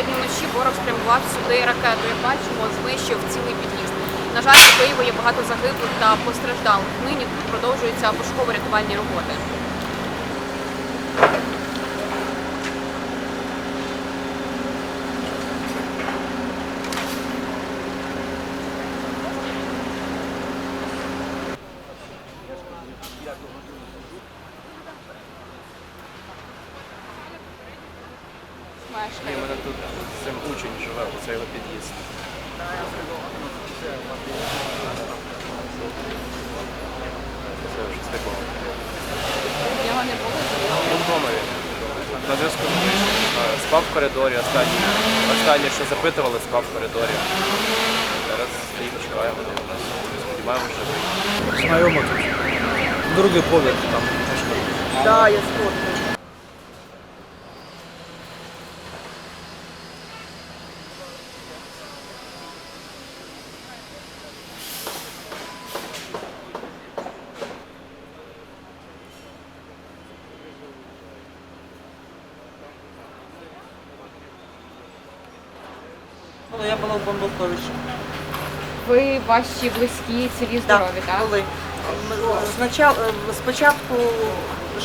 Сьогодні вночі ворог спрямував сюди ракету. Як бачимо, знищив цілий під'їзд. На жаль, у Києві є багато загиблих та постраждалих. Нині тут продовжуються пошуково-рятувальні роботи. У мене тут син учень живе, оце його під'їзд. Це щось такого. Його не було. Ну, вдома він. На зв'язку. Е, Спав в коридорі, останнє, останнє, що запитували, спав в коридорі. Зараз стоїмо, чекаємо. Сподіваємося, що живий. Знайомо тут. Другий поверх там. Да, я сфоткаю. Ну, я була в бомбосховищі. Ви ваші близькі, цілі здорові, так? були. Ми Спочатку, спочатку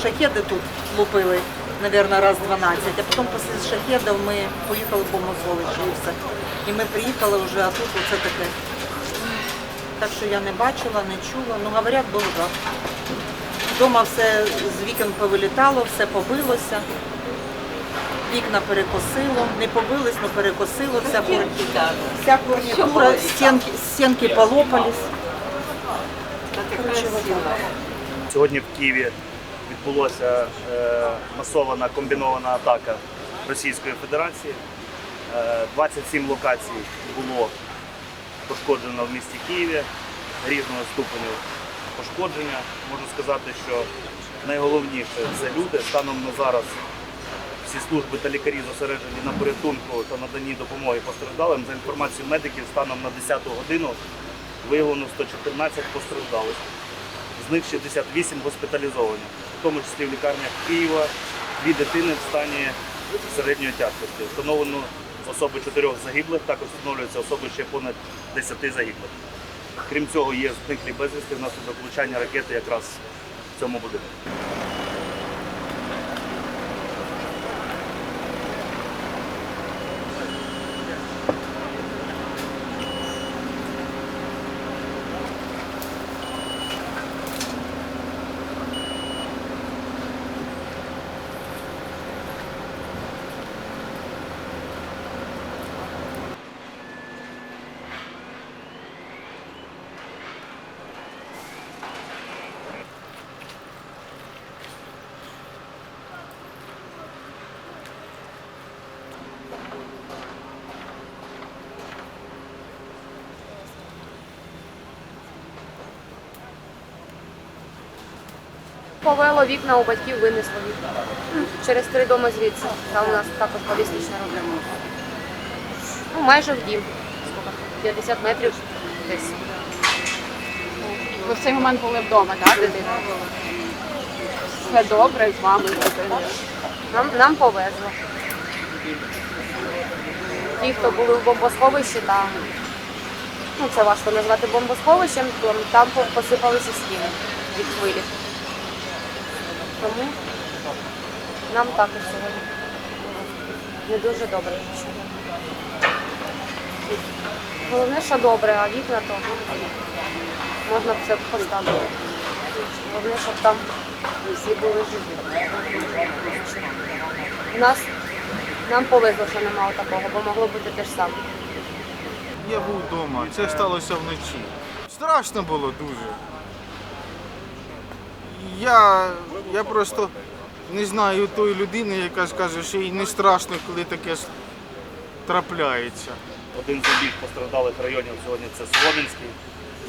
шахеди тут лупили, мабуть, раз 12, а потім після шахедів ми поїхали в бомбосховище і все. І ми приїхали вже, а тут оце таке. Так що я не бачила, не чула. Ну, говорять, був жах. Вдома все з вікон повилітало, все побилося. Вікна перекосило, не побилось, але перекосило, вся, фур... вся фурнітура, стінки, стінки полопались. Сьогодні в Києві відбулася е, масована комбінована атака Російської Федерації. Е, 27 локацій було пошкоджено в місті Києві різного ступеню пошкодження. Можу сказати, що найголовніше це люди. Станом на зараз всі служби та лікарі зосереджені на порятунку та наданні допомоги постраждалим. За інформацією медиків, станом на 10 годину виявлено 114 постраждалих з них 68 госпіталізовані, в тому числі в лікарнях Києва, дві дитини в стані середньої тяжкості. Встановлено особи чотирьох загиблих, також встановлюються особи ще понад 10 загиблих. Крім цього, є зниклі безвісти внаслідок влучання ракети якраз в цьому будинку. Повело вікна у батьків, винесло вікна. Через три доми звідси. Там у нас також балістична родина. Ну, майже в дім. Скільки? 50 метрів десь. Ви в цей момент були вдома, так, дитина? Все добре з вами, з дитиною. Нам, нам повезло. Ті, хто були в бомбосховищі, там, ну це важко назвати бомбосховищем, там, там посипалися стіни від хвилі. Тому нам також сьогодні не дуже добре. Головне, що добре, а вікна то можна б все поставити. Головне, щоб там всі були живі. У нас нам повезло, що немає такого, бо могло бути те ж саме. Я був вдома, це сталося вночі. Страшно було дуже. Я, я просто не знаю тої людини, яка скаже, що їй не страшно, коли таке трапляється. Один з найбільш постраждалих районів сьогодні це Солом'янський.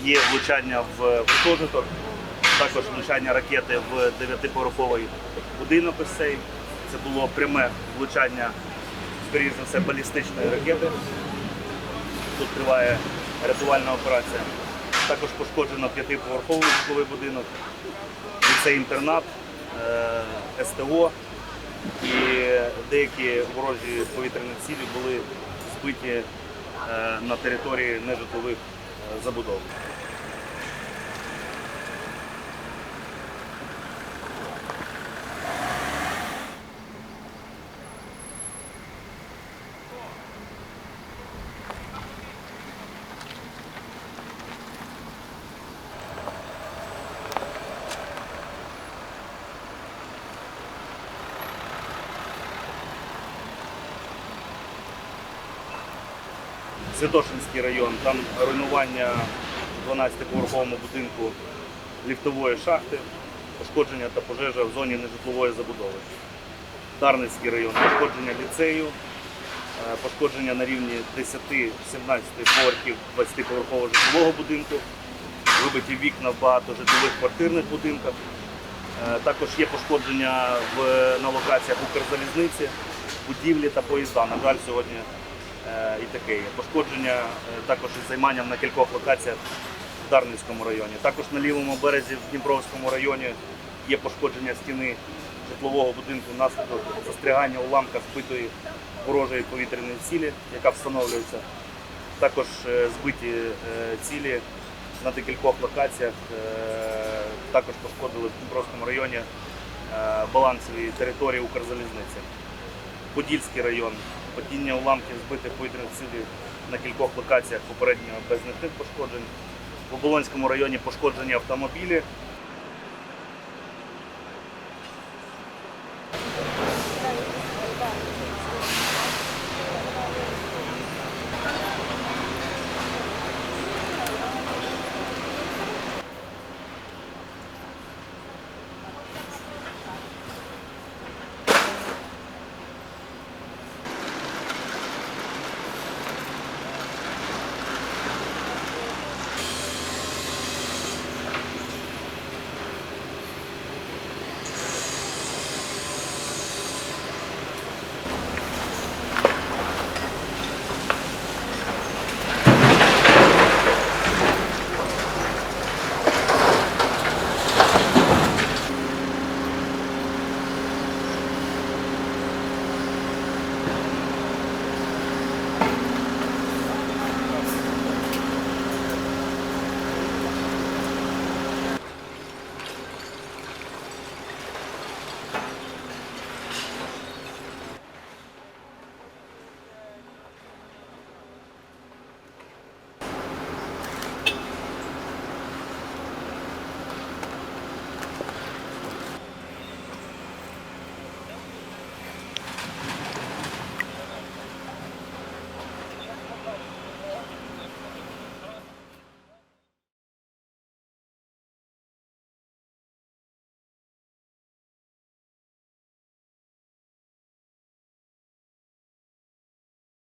Є влучання в гуртожиток, також влучання ракети в дев'ятиповерховий будинок ось цей. Це було пряме влучання, скоріш за все, балістичної ракети. Тут триває рятувальна операція. Також пошкоджено п'ятиповерховий житловий будинок, ліцей інтернат, е, СТО, і деякі ворожі повітряні цілі були збиті е, на території нежитлових е, забудов. Святошинський район, там руйнування 12-поверховому будинку ліфтової шахти, пошкодження та пожежа в зоні нежитлової забудови. Дарницький район, пошкодження ліцею, е, пошкодження на рівні 10-17 поверхів 20-поверхового житлового будинку, вибиті вікна в багатожитлових квартирних будинках. Е, Також є пошкодження в, на локаціях Укрзалізниці, будівлі та поїзда. На жаль, сьогодні і таке є. Пошкодження е, також із займанням на кількох локаціях в Дарницькому районі. Також на лівому березі в Дніпровському районі є пошкодження стіни житлового будинку внаслідок застрягання уламка збитої ворожої повітряної цілі, яка встановлюється. Також е, збиті е, цілі на декількох локаціях. Е, Також пошкодили в Дніпровському районі е, балансові території Укрзалізниці. Подільський район, падіння уламків збитих повітряних цілей на кількох локаціях попередньо без значних пошкоджень. В Оболонському районі пошкоджені автомобілі,